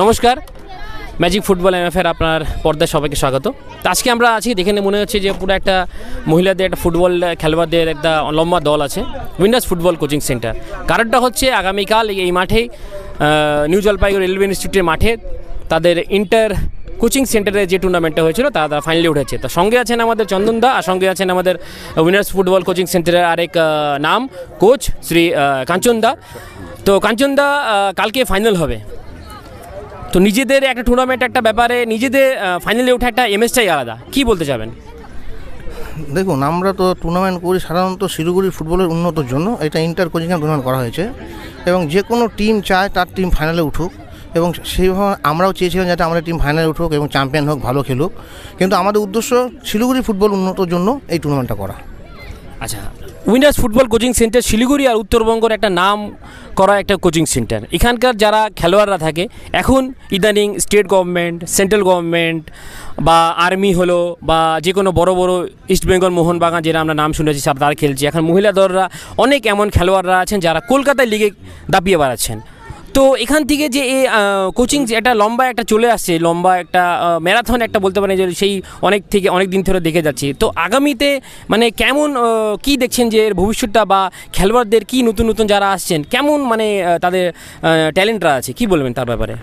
নমস্কার। Magic football এমএফের আপনার পর্দায় সবাইকে স্বাগত। তো আজকে আমরা আছি, দেখে মনে হচ্ছে যে পুরো একটা মহিলাদের, একটা ফুটবল খেলোয়াড়দের একটা লম্বা দল আছে উইন্ডার্স ফুটবল কোচিং সেন্টার কারণটা হচ্ছে আগামীকাল এই মাঠেই নিউ জলপাইগুড়ি রেলওয়ে ইনস্টিটিউটের মাঠে তাদের ইন্টার কোচিং সেন্টারে যে টুর্নামেন্টটা হয়েছিল, তা তারা ফাইনালি উঠেছে। তো সঙ্গে আছেন আমাদের চন্দন দা, আর সঙ্গে আছেন আমাদের উইনার্স ফুটবল কোচিং সেন্টারের আরেক নাম কোচ শ্রী কাঞ্চন দা। তো কাঞ্চন দা কালকে ফাইনাল হবে। তো নিজেদের একটা টুর্নামেন্ট একটা ব্যাপারে নিজেদের ফাইনালে ওঠা একটা এমএসটাই আলাদা। কি বলতে চাবেন? দেখুন আমরা তো টুর্নামেন্ট করি সাধারণত শিলিগুড়ি ফুটবলের উন্নতির জন্য। এটা ইন্টার কোচিং টুর্নামেন্ট করা হয়েছে। এবং যে কোনো টিম চায় তার টিম ফাইনালে উঠুক। এবং সেইভাবে আমরাও চেয়েছিলাম যাতে আমাদের টিম ফাইনালে উঠুক এবং চ্যাম্পিয়ন হোক ভালো খেলুক। কিন্তু আমাদের উদ্দেশ্য শিলিগুড়ি ফুটবল উন্নতির জন্য এই টুর্নামেন্টটা করা। আচ্ছা winners football coaching centre Siliguri আর উত্তরবঙ্গের একটা নাম করা একটা কোচিং সেন্টার। এখানকার যারা খেলোয়াড়রা থাকে, এখন ইদানিং স্টেট গভর্নমেন্ট, সেন্ট্রাল গভর্নমেন্ট বা আর্মি হলো বা যে কোনো বড় বড় ইস্ট বেঙ্গল মোহনবাগান যেটা আমরা নাম শুনেছি তারা খেলছি। এখন মহিলা দলরা অনেক এমন খেলোয়াড়রা আছেন যারা কলকাতায় লিগে দাপিয়ে বেড়াচ্ছেন। তো এখান থেকে যে কোচিং একটা লম্বা একটা চলে আসছে, লম্বা একটা ম্যারাথন একটা বলতে পারেন যে সেই অনেক থেকে অনেক দিন ধরে দেখে যাচ্ছি। তো আগামীতে মানে কেমন কি দেখছেন যে এর ভবিষ্যৎটা বা খেলোয়াড়দের কি নতুন নতুন যারা আসছেন, কেমন মানে তাদের ট্যালেন্টরা আছে? কি বলবেন তার ব্যাপারে?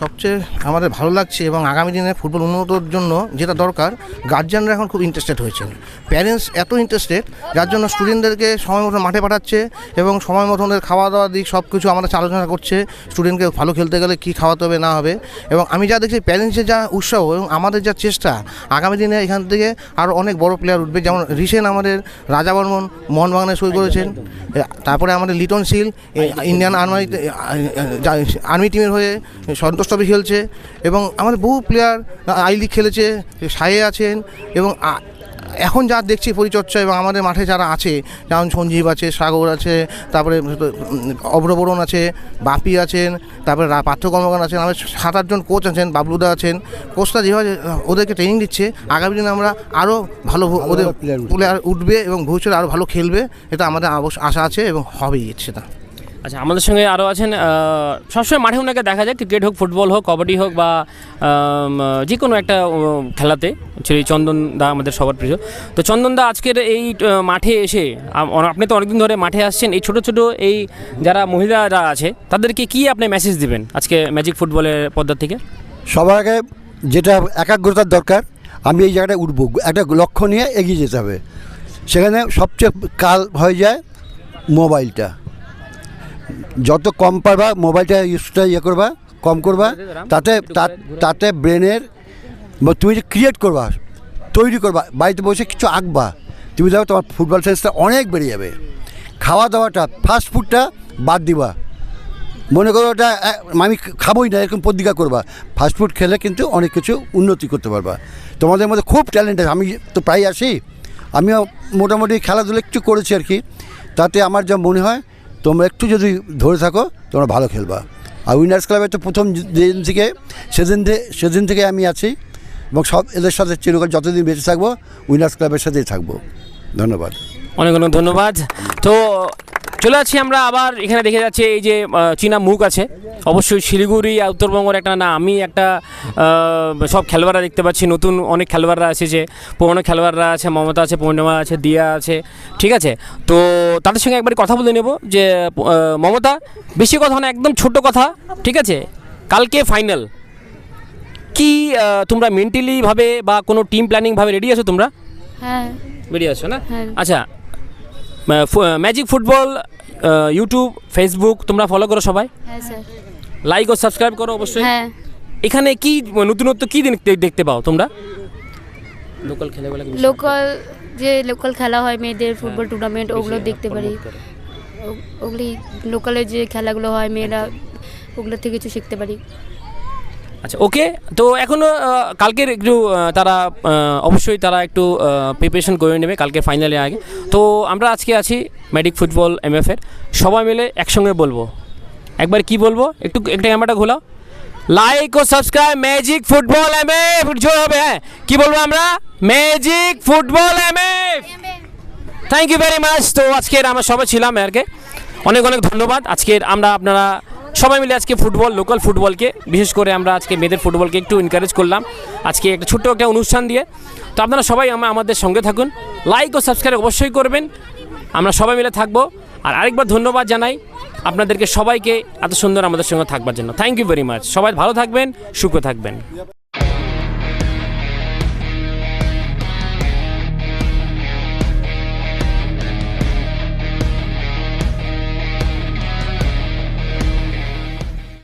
সবচেয়ে আমাদের ভালো লাগছে এবং আগামী দিনে ফুটবল উন্নতর জন্য যেটা দরকার গার্জিয়ানরা এখন খুব ইন্টারেস্টেড হয়েছেন। প্যারেন্টস এত ইন্টারেস্টেড যার জন্য স্টুডেন্টদেরকে সময় মতো মাঠে পাঠাচ্ছে এবং সময় মতো ওদের খাওয়া দাওয়া দিক সব কিছু আমাদের আলোচনা করছে। স্টুডেন্টকে ভালো খেলতে গেলে কী খাওয়াতে হবে, না হবে। এবং আমি যা দেখছি প্যারেন্টসের যা উৎসাহ এবং আমাদের যা চেষ্টা, আগামী দিনে এখান থেকে আরও অনেক বড় প্লেয়ার উঠবে। যেমন রিসেন্ট আমাদের রাজা বর্মন মোহনবাগানে সই করেছেন। তারপরে আমাদের Liton Sil Indian army army টিমের হয়ে সন্তোষ ট্রফি খেলছে এবং আমাদের বহু প্লেয়ার আই লিগ খেলেছে সায়ে আছেন এবং এখন যা দেখছি পরিচর্যা এবং আমাদের মাঠে যারা আছে যেমন সঞ্জীব আছে সাগর আছে তারপরে অভ্রবরণ আছে বাপি আছেন তারপরে রা- পার্থ কর্মকার আছেন আমাদের সাত আটজন কোচ আছেন বাবলুদা আছেন কোচটা যেভাবে ওদেরকে ট্রেনিং দিচ্ছে আগামী দিনে আমরা আরও ভালো ওদের প্লেয়ার উঠবে। এবং ভবিষ্যতে আরও ভালো খেলবে এটা আমাদের আশা আছে এবং হবেই সেটা। আচ্ছা আমাদের সঙ্গে আরও আছেন সবসময় মাঠে ওনাকে দেখা যায়, ক্রিকেট হোক, ফুটবল হোক, কবাডি হোক বা যে কোনো একটা খেলাতে। সেই চন্দন দা আমাদের সবার প্রিয়। তো চন্দন দা, আজকের এই মাঠে এসে আপনি তো অনেকদিন ধরে মাঠে আসছেন, এই ছোট ছোট, এই যারা মহিলারা আছে, তাদেরকে কি আপনি মেসেজ দিবেন আজকে ম্যাজিক ফুটবলের পদ্মা থেকে? সবার আগে যেটা একাগ্রতার দরকার, আমি এই জায়গাটায় উঠবো। একটা লক্ষ্য নিয়ে এগিয়ে যেতে হবে। সেখানে সবচেয়ে কাল হয়ে যায় মোবাইলটা। যত কম পারবা মোবাইলটা ইউজটা ইয়ে করবা কম করবা তাতে তাতে ব্রেনের তুমি যে ক্রিয়েট করবা তৈরি করবা বাড়িতে বসে কিছু আঁকবা তুমি দেখো তোমার ফুটবল সেন্সটা অনেক বেড়ে যাবে। খাওয়া দাওয়াটা ফাস্ট ফুডটা বাদ দিবা। মনে করো ওটা আমি খাবোই না এরকম প্রতিজ্ঞা করবা। ফাস্টফুড খেলে কিন্তু অনেক কিছু উন্নতি করতে পারবা। তোমাদের মধ্যে খুব ট্যালেন্ট আছে আমি তো প্রায় আসি। আমিও মোটামুটি খেলাধুলা একটু করেছি আর কি। তাতে আমার যা মনে হয় তোমরা একটু যদি ধরে থাকো, তোমরা ভালো খেলবা। আর উইনার্স ক্লাবে তো প্রথম যেদিন থেকে, সেদিন সেদিন থেকে আমি আছি এবং সব এদের সাথে চিরকাল যতদিন বেঁচে থাকব উইনার্স ক্লাবের সাথেই থাকব। ধন্যবাদ। অনেক অনেক ধন্যবাদ। তো চলে আসছি আমরা আবার এখানে দেখে যাচ্ছে এই যে চীনা মুখ আছে। অবশ্যই শিলিগুড়ি আর উত্তরবঙ্গের একটা না আমি একটা সব খেলোয়াড়রা দেখতে পাচ্ছি। নতুন অনেক খেলোয়াড়রা আছে যে পুরোনো খেলোয়াড়রা আছে মমতা আছে পূর্ণিমা আছে দিয়া আছে ঠিক আছে? তো তাদের সঙ্গে একবার কথা বলে নেব যে মমতা বেশি কথা না একদম ছোট কথা ঠিক আছে? কালকে ফাইনাল কি তোমরা মেন্টালিভাবে বা কোনো টিম প্ল্যানিংভাবে রেডি আছো তোমরা? হ্যাঁ। বেরিয়ে আসছো না? হ্যাঁ। আচ্ছা ম্যাজিক ফুটবল ইউটিউব ফেসবুক তোমরা ফলো করো সবাই। হ্যাঁ স্যার। লাইক ও সাবস্ক্রাইব করো অবশ্যই। হ্যাঁ। এখানে কি নতুনত্ব কি দেখতে দেখতে পাও তোমরা? লোকাল খেলাগুলো লোকাল যে লোকাল খেলা হয় মেয়েদের ফুটবল টুর্নামেন্ট ওগুলো দেখতে পারি। ওগুলি লোকালে যে খেলাগুলো হয় মেয়েরা ওগুলো থেকে কিছু শিখতে পারি। আচ্ছা ওকে তো এখনও কালকের একটু তারা অবশ্যই তারা একটু প্রিপারেশন করে নেবে কালকে ফাইনালে আগে। তো আমরা আজকে আছি ম্যাডিক ফুটবল এম এমএফের সবাই মিলে একসঙ্গে বলব। একবার কি বলব? একটু, একটা ক্যামেরাটা ঘোলাও লাইক ও সাবস্ক্রাইব ম্যাজিক ফুটবল এমএফ জোর হবে হ্যাঁ। কি বলব আমরা? Magic football MF thank you very much তো আজকের আমরা সবাই ছিলাম আরকে অনেক অনেক ধন্যবাদ। আজকের আমরা আপনারা সবাই মিলে আজকে ফুটবল লোকাল ফুটবলকে, বিশেষ করে আমরা আজকে মেয়েদের ফুটবলকে একটু এনকারেজ করলাম। আজকে একটা ছোট্ট একটা অনুষ্ঠান দিয়ে। তো আপনারা সবাই আমা- আমাদের সঙ্গে থাকুন। লাইক ও সাবস্ক্রাইব অবশ্যই করবেন। আমরা সবাই মিলে থাকব। আর আরেকবার ধন্যবাদ জানাই আপনাদেরকে সবাইকে এত সুন্দর আমাদের সঙ্গে থাকবার জন্য। থ্যাংক ইউ ভেরি মাচ সবাই ভালো থাকবেন, সুখ থাকবেন।